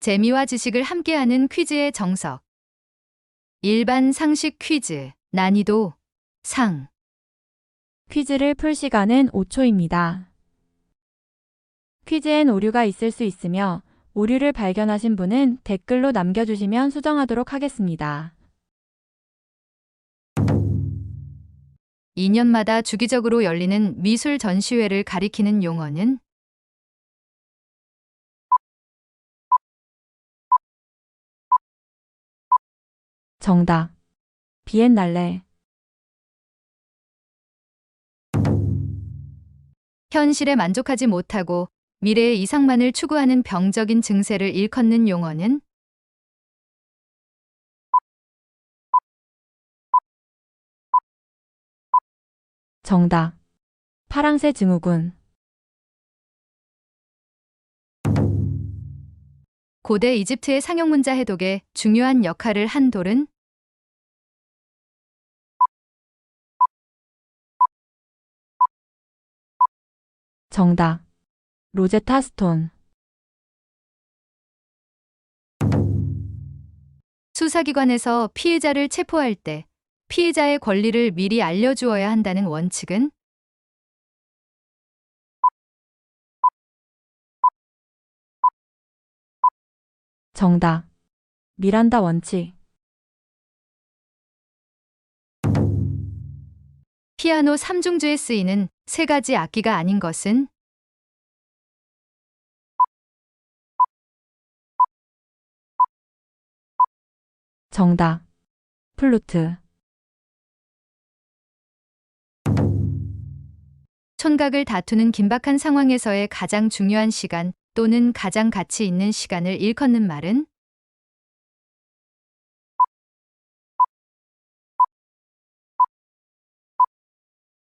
재미와 지식을 함께하는 퀴즈의 정석. 일반 상식 퀴즈, 난이도, 상. 퀴즈를 풀 시간은 5초입니다. 퀴즈엔 오류가 있을 수 있으며 오류를 발견하신 분은 댓글로 남겨주시면 수정하도록 하겠습니다. 2년마다 주기적으로 열리는 미술 전시회를 가리키는 용어는 정답. 비엔날레. 현실에 만족하지 못하고 미래의 이상만을 추구하는 병적인 증세를 일컫는 용어는 정답. 파랑새 증후군. 고대 이집트의 상용문자 해독에 중요한 역할을 한 돌은 정답. 로제타 스톤. 수사기관에서 피해자를 체포할 때 피해자의 권리를 미리 알려주어야 한다는 원칙은 정답. 미란다 원칙. 피아노 3중주에 쓰이는 세 가지 악기가 아닌 것은 정답. 플루트. 촌각을 다투는 긴박한 상황에서의 가장 중요한 시간 또는 가장 가치 있는 시간을 일컫는 말은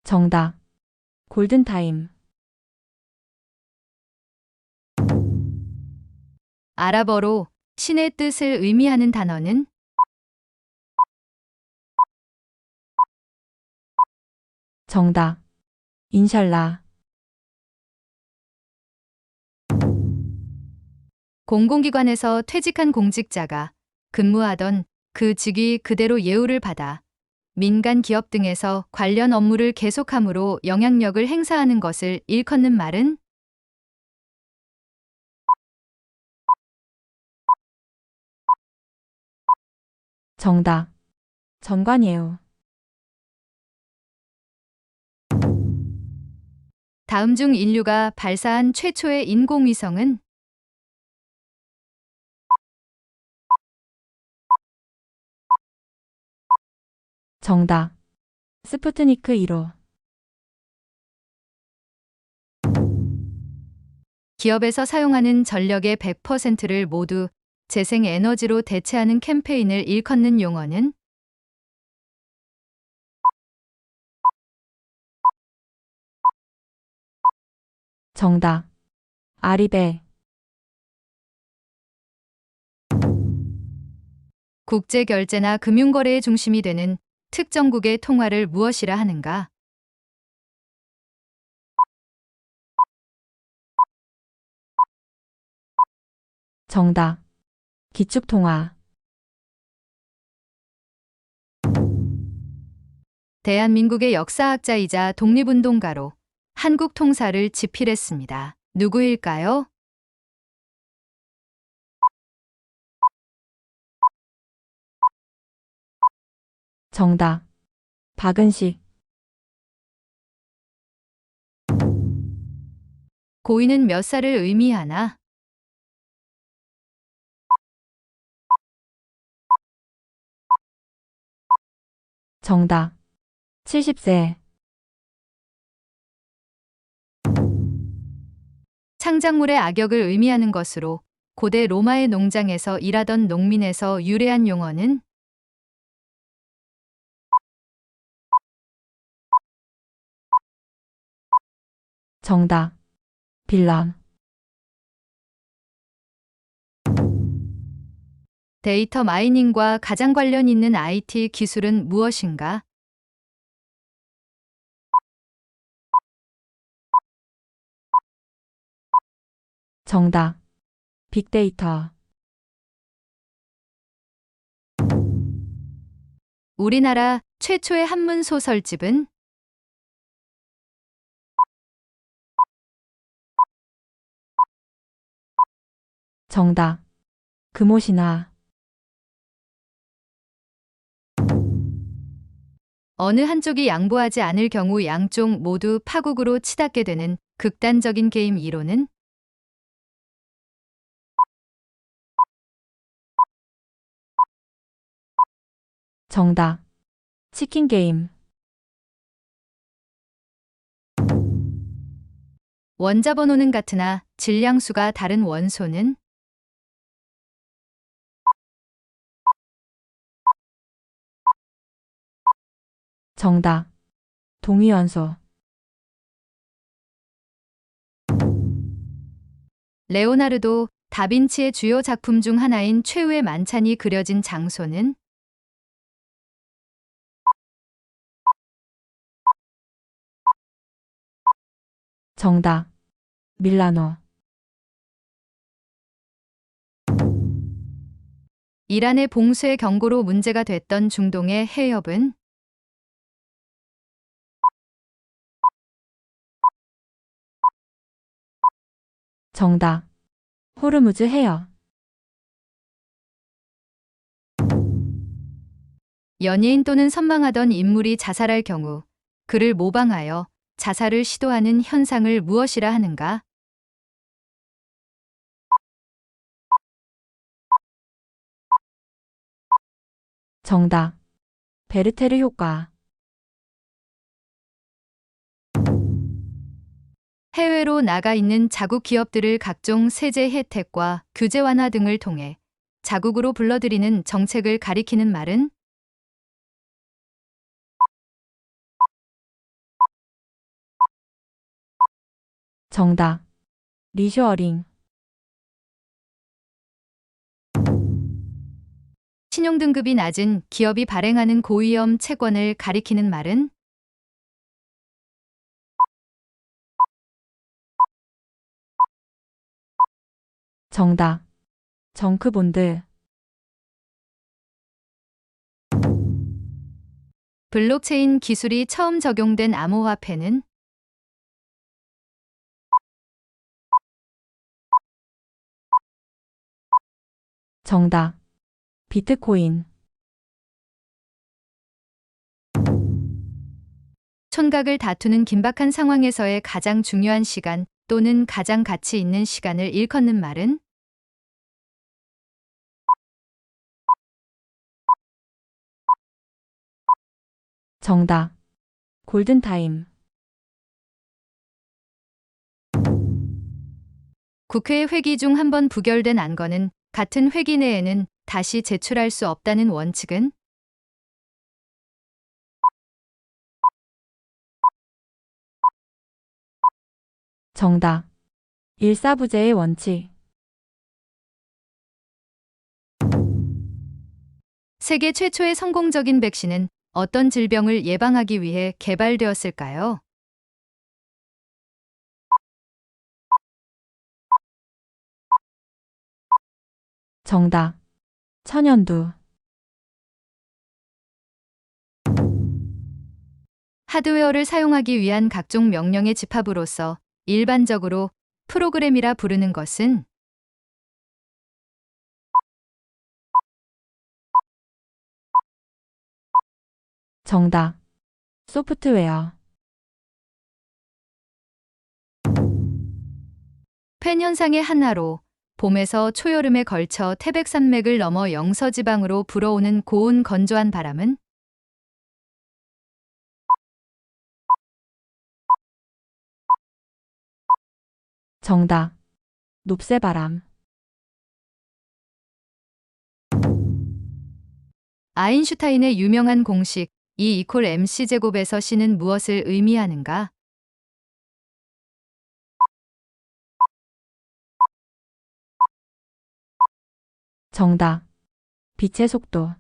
정답. 골든타임. 아랍어로 신의 뜻을 의미하는 단어는 정답. 인샬라. 공공기관에서 퇴직한 공직자가 근무하던 그 직위 그대로 예우를 받아 민간 기업 등에서 관련 업무를 계속함으로 영향력을 행사하는 것을 일컫는 말은 정답. 전관예우. 다음 중 인류가 발사한 최초의 인공위성은 정답. 스푸트니크 1호. 기업에서 사용하는 전력의 100%를 모두 재생 에너지로 대체하는 캠페인을 일컫는 용어는 정답. 아리베. 국제 결제나 금융 거래의 중심이 되는 특정국의 통화를 무엇이라 하는가? 정답. 기축통화. 대한민국의 역사학자이자 독립운동가로 한국 통사를 집필했습니다. 누구일까요? 정답. 박은식. 고인은 몇 살을 의미하나? 정답. 70세. 창작물의 악역을 의미하는 것으로 고대 로마의 농장에서 일하던 농민에서 유래한 용어는 정답. 빌람. 데이터 마이닝과 가장 관련 있는 IT 기술은 무엇인가? 정답. 빅데이터. 우리나라 최초의 한문 소설집은 정답. 금오신화. 어느 한쪽이 양보하지 않을 경우 양쪽 모두 파국으로 치닫게 되는 극단적인 게임 이론은 정답. 치킨 게임. 원자 번호는 같으나 질량수가 다른 원소는 정답. 동위원소. 레오나르도 다빈치의 주요 작품 중 하나인 최후의 만찬이 그려진 장소는 정답. 밀라노. 이란의 봉쇄 경고로 문제가 됐던 중동의 해협은 정답. 호르무즈 해역. 연예인 또는 선망하던 인물이 자살할 경우 그를 모방하여 자살을 시도하는 현상을 무엇이라 하는가? 정답. 베르테르 효과. 해외로 나가 있는 자국 기업들을 각종 세제 혜택과 규제 완화 등을 통해 자국으로 불러들이는 정책을 가리키는 말은 정답. 리쇼어링. 신용 등급이 낮은 기업이 발행하는 고위험 채권을 가리키는 말은 정답. 정크본드. 블록체인 기술이 처음 적용된 암호화폐는 정답. 비트코인. 촌각을 다투는 긴박한 상황에서의 가장 중요한 시간 또는 가장 가치 있는 시간을 일컫는 말은 정답. 골든타임. 국회 회기 중 한 번 부결된 안건은 같은 회기 내에는 다시 제출할 수 없다는 원칙은 정답. 일사부재의 원칙. 세계 최초의 성공적인 백신은 어떤 질병을 예방하기 위해 개발되었을까요? 정답. 천연두. 하드웨어를 사용하기 위한 각종 명령의 집합으로서 일반적으로 프로그램이라 부르는 것은 정답. 소프트웨어. 팬 현상의 하나로 봄에서 초여름에 걸쳐 태백산맥을 넘어 영서지방으로 불어오는 고온 건조한 바람은 정답. 높새바람. 아인슈타인의 유명한 공식 E 이콜 MC 제곱에서 C는 무엇을 의미하는가? 정답. 빛의 속도.